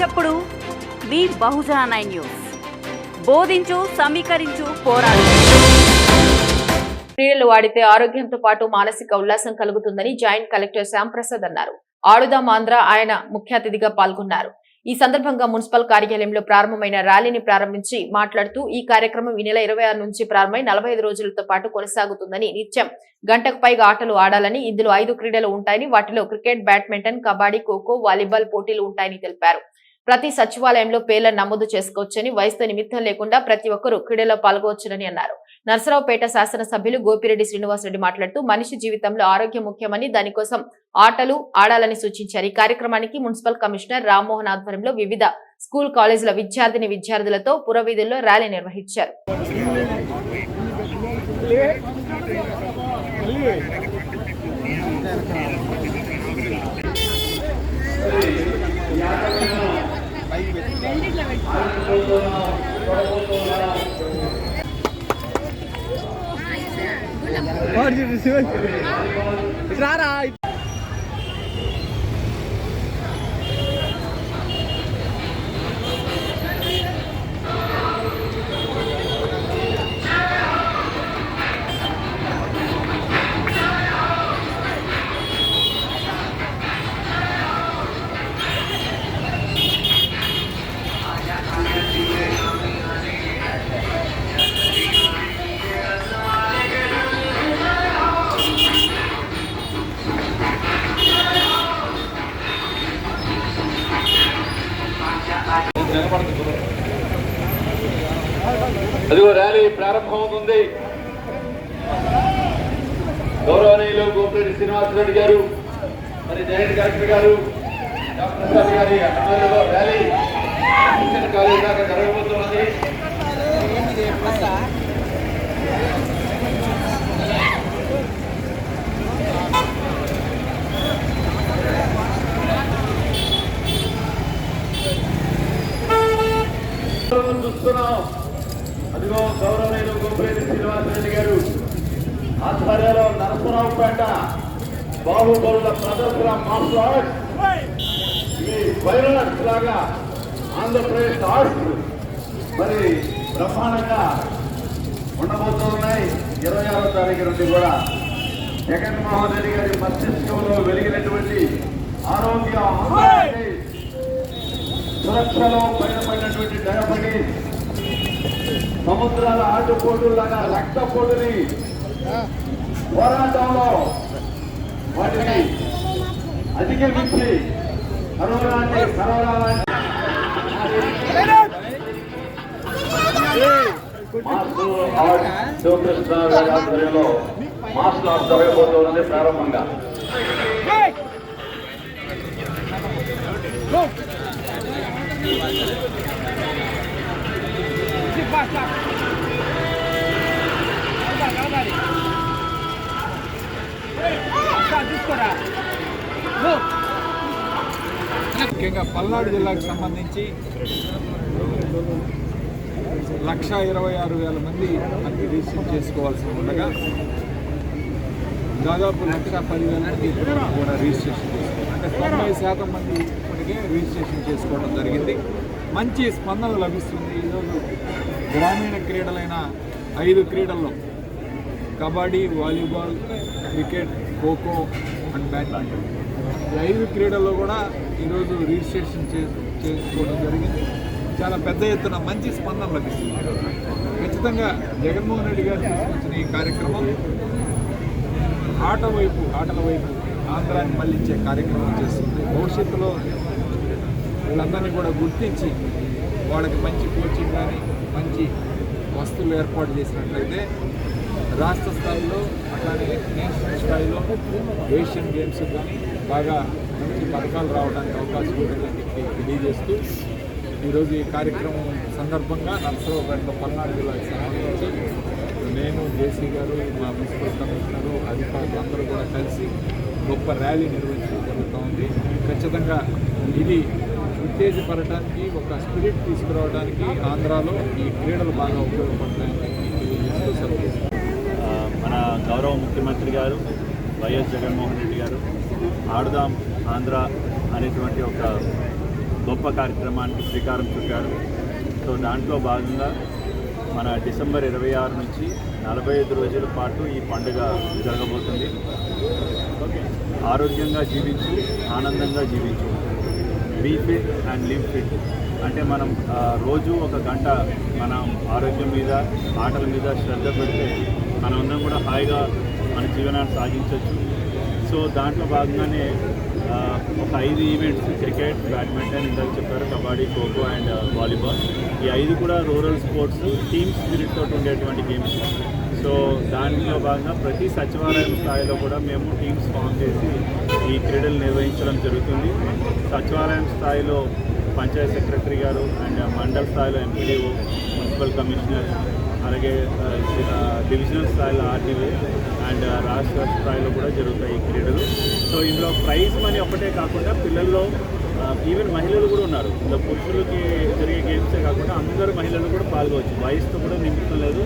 చప్పుడు. మీ Bahujana nine news. బోధించు సమీకరించు పోరాడు. క్రీడలు ఆడితే ఆరోగ్యంతో పాటు మానసిక ఉల్లాసం కలుగుతుందని జాయింట్ కలెక్టర్ శ్యాంప్రసాద్ అన్నారు. ఆడుదాం ఆంధ్ర ఆయన ముఖ్య అతిథిగా పాల్గొన్నారు. ఈ సందర్భంగా మున్సిపల్ కార్యాలయంలో ప్రారంభమైన ర్యాలీని ప్రారంభించి మాట్లాడుతూ ఈ కార్యక్రమం ఈ నెల ఇరవై ఆరు నుంచి ప్రారంభమై నలభై ఐదు రోజులతో పాటు కొనసాగుతుందని నిత్యం గంటకు పైగా ఆటలు ఆడాలని ఇందులో ఐదు క్రీడలు ఉంటాయని వాటిలో cricket badminton kabaddi kho kho volleyball పోటీలు ఉంటాయని తెలిపారు. ప్రతి సచివాలయంలో పేర్లను నమోదు చేసుకోవచ్చని వయసుతో నిమిత్తం లేకుండా ప్రతి ఒక్కరూ క్రీడలో పాల్గొవచ్చునని అన్నారు. నర్సరావుపేట శాసనసభ్యులు గోపిరెడ్డి శ్రీనివాసరెడ్డి మాట్లాడుతూ మనిషి జీవితంలో ఆరోగ్యం ముఖ్యమని దానికోసం ఆటలు ఆడాలని సూచించారు. ఈ కార్యక్రమానికి మున్సిపల్ కమిషనర్ రామ్మోహన్ ఆధ్వర్యంలో వివిధ స్కూల్ కాలేజీల విద్యార్థిని విద్యార్థులతో పురవీధుల్లో ర్యాలీ నిర్వహించారు. రారా అదిగో ర్యాలీ ప్రారంభమవుతుంది. గౌరవనీయులు గోపిరెడ్డి శ్రీనివాసరెడ్డి గారు మరి జయంత్ కలెక్టర్ గారు డాక్టర్ ప్రసాద్ గారి ర్యాలీ క్రిస్టియన్ కాలేజ్ దాకా జరగబోతున్నది. చూస్తున్నాం అదిగో గౌరవనీయులు గోపిరెడ్డి శ్రీనివాసరెడ్డి గారు ఆధ్వర్యంలో నరసరావుపేట బాహుబలుల ప్రదర్శన మార్షల్ ఆర్ట్స్. ఈ వైరల్స్ లాగా ఆంధ్రప్రదేశ్ ఆర్ట్స్ మరి బ్రహ్మాండంగా ఉండబోతున్నాయి ఇరవై ఆరో తారీఖు నుండి కూడా జగన్మోహన్ రెడ్డి గారి మస్తిష్కంలో వెలిగినటువంటి ఆరోగ్య సురక్షలో బయటపడినటువంటి డయాబెటీస్ సముద్రాల ఆటుపోటులాగా రక్తపోటుని పోరాటంలో వాటిని అధిగమించి కరోనాన్ని కరోనా మార్షల్ ఆర్ట్ శివకృష్ణ గారి ఆధ్వర్యంలో మార్షల్ ఆర్ట్ జరగబోతున్నది ప్రారంభంగా ముఖ్యంగా పల్నాడు జిల్లాకు సంబంధించి లక్ష ఇరవై ఆరు వేల మంది మనకి రిజిస్టర్ చేసుకోవాల్సి ఉండగా దాదాపు లక్ష పదివేల మంది కూడా రిజిస్ట్రేషన్ చేసుకోవాలి. అంటే తొంభై శాతం మంది ఇప్పటికే రిజిస్ట్రేషన్ చేసుకోవడం జరిగింది. మంచి స్పందన లభిస్తుంది. ఈరోజు గ్రామీణ క్రీడలైన ఐదు క్రీడల్లో kabaddi volleyball cricket kho kho and badminton. ఈ క్రీడల్లో కూడా ఈరోజు రిజిస్ట్రేషన్ చే చేసుకోవడం జరిగింది. చాలా పెద్ద ఎత్తున మంచి స్పందన లభిస్తుంది. ఖచ్చితంగా జగన్మోహన్ రెడ్డి గారు తీసుకొచ్చిన ఈ కార్యక్రమం ఆట వైపు ఆటల వైపు ఆంధ్రాన్ని మళ్ళించే కార్యక్రమం చేస్తుంది. భవిష్యత్తులో వీళ్ళందరినీ కూడా గుర్తించి వాళ్ళకి మంచి కోచింగ్ కానీ మంచి వస్తువులు ఏర్పాటు చేసినట్లయితే రాష్ట్ర స్థాయిలో అట్లానే నేషనల్ స్థాయిలో ఏషియన్ గేమ్స్ కానీ బాగా మంచి పథకాలు రావడానికి అవకాశం ఉంటుందని చెప్పి తెలియజేస్తూ ఈరోజు ఈ కార్యక్రమం సందర్భంగా నర్సరావుపేట పల్నాడు జిల్లాకు సంబంధించి నేను జేసీ గారు మా మున్సిపల్ కమిషనరు అధికారులందరూ కూడా కలిసి గొప్ప ర్యాలీ నిర్వహించడం జరుగుతూ ఉంది. ఖచ్చితంగా ఇది ఉత్తేజపడటానికి ఒక స్పిరిట్ తీసుకురావడానికి ఆంధ్రాలో ఈ క్రీడలు బాగా ఉపయోగపడతాయని తెలియజేస్తూ సెలవు మన గౌరవ ముఖ్యమంత్రి గారు వైఎస్ జగన్మోహన్ రెడ్డి గారు ఆడుదాం ఆంధ్ర అనేటువంటి ఒక గొప్ప కార్యక్రమానికి శ్రీకారం చుట్టారు. సో దాంట్లో భాగంగా మన డిసెంబర్ ఇరవై ఆరు నుంచి నలభై ఐదు రోజుల పాటు ఈ పండుగ జరగబోతుంది. ఓకే. ఆరోగ్యంగా జీవించు ఆనందంగా జీవించు be fit and live fit అంటే మనం రోజు ఒక గంట మనం ఆరోగ్యం మీద ఆటల మీద శ్రద్ధ పెడితే మనం కూడా హాయిగా మన జీవనాన్ని సాగించవచ్చు. సో దాంట్లో భాగంగానే ఒక ఐదు ఈవెంట్స్ క్రికెట్ బ్యాడ్మింటన్ ఇందాక చెప్పారు కబడ్డీ ఖోఖో అండ్ వాలీబాల్. ఈ ఐదు కూడా రూరల్ స్పోర్ట్స్ టీమ్ స్పిరిట్ తోటి ఉండేటువంటి గేమ్స్. సో దాంట్లో భాగంగా ప్రతి సచివాలయం స్థాయిలో కూడా మేము టీమ్స్ ఫామ్ చేసి ఈ క్రీడలు నిర్వహించడం జరుగుతుంది. సచివాలయం స్థాయిలో పంచాయత్ సెక్రటరీ గారు అండ్ మండల్ స్థాయిలో ఎంపీడీఓ మున్సిపల్ కమిషనర్ అలాగే డివిజనల్ స్థాయిలో ఆర్టీవీ అండ్ రాష్ట్ర స్థాయిలో కూడా జరుగుతాయి ఈ క్రీడలు. సో ఇందులో ప్రైజ్ మనీ ఒకటే కాకుండా పిల్లల్లో ఈవెన్ మహిళలు కూడా ఉన్నారు. ఇందులో పురుషులకి జరిగే గేమ్సే కాకుండా అందరు మహిళలు కూడా పాల్గొవచ్చు. వయసుతో కూడా నిమిత్తం లేదు